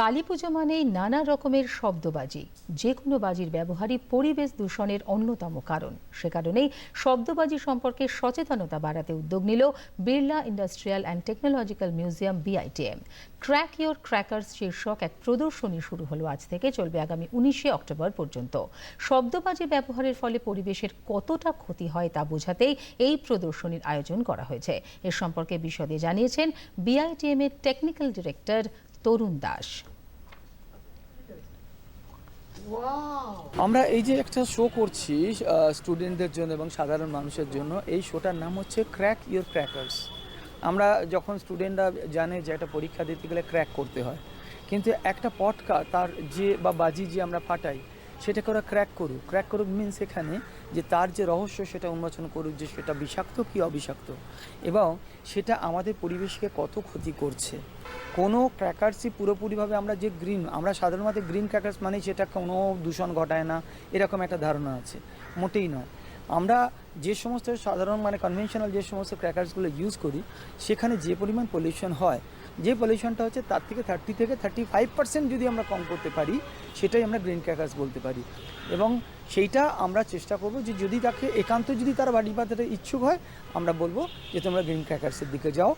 কালী পুজো মানেই নানা রকমের শব্দবাজি। যে কোনো বাজির ব্যবহারই পরিবেশ দূষণের অন্যতম কারণ। সে কারণেই শব্দবাজি সম্পর্কে সচেতনতা বাড়াতে উদ্যোগ নিল Birla industrial and technological museum BITM. Crack your crackers শীর্ষক এক প্রদর্শনী শুরু হলো আজ থেকে, চলবে আগামী উনিশে অক্টোবর পর্যন্ত। শব্দবাজি ব্যবহারের ফলে পরিবেশের কতটা ক্ষতি হয় তা বোঝাতেই এই প্রদর্শনীর আয়োজন করা হয়েছে। এ সম্পর্কে বিশদে জানিয়েছেন বিআইটিএম এর টেকনিক্যাল ডিরেক্টর তরুণ দাস। আমরা এই যে একটা শো করছি স্টুডেন্টদের জন্য এবং সাধারণ মানুষের জন্য এই শোটার নাম হচ্ছে ক্র্যাক ইয়োর ক্র্যাকার্স আমরা যখন স্টুডেন্টরা জানে যে একটা পরীক্ষা দিতে গেলে ক্র্যাক করতে হয় কিন্তু একটা পটকা তার যে বা বাজি যে আমরা ফাটাই সেটাকে ওরা ক্র্যাক করুক। ক্র্যাক করুক মিনস এখানে যে তার যে রহস্য সেটা উন্মোচন করুক, যে সেটা বিষাক্ত কি অবিষাক্ত। এবং সেটা আমাদের পরিবেশকে কত ক্ষতি করছে। কোনো ক্র্যাকার্সই পুরোপুরিভাবে আমরা যে গ্রিন আমরা সাধারণত গ্রিন ক্র্যাকার্স মানে সেটা কোনো দূষণ ঘটায় না, এরকম একটা ধারণা আছে। মোটেই নয়। আমরা যে সমস্ত সাধারণ মানে কনভেনশনাল যে সমস্ত ক্র্যাকার্সগুলো ইউজ করি, সেখানে যে পরিমাণ পলিউশন হয়, যে পলিউশনটা হচ্ছে তার থেকে থার্টি থেকে থার্টি ফাইভ পার্সেন্ট যদি আমরা কম করতে পারি, সেটাই আমরা গ্রিন ক্র্যাকার্স বলতে পারি। এবং সেইটা আমরা চেষ্টা করব যে যদি তাকে একান্ত যদি তার বাড়ি পাতাতে ইচ্ছুক হয়, আমরা বলব যে তোমরা গ্রিন ক্র্যাকার্সের দিকে যাও।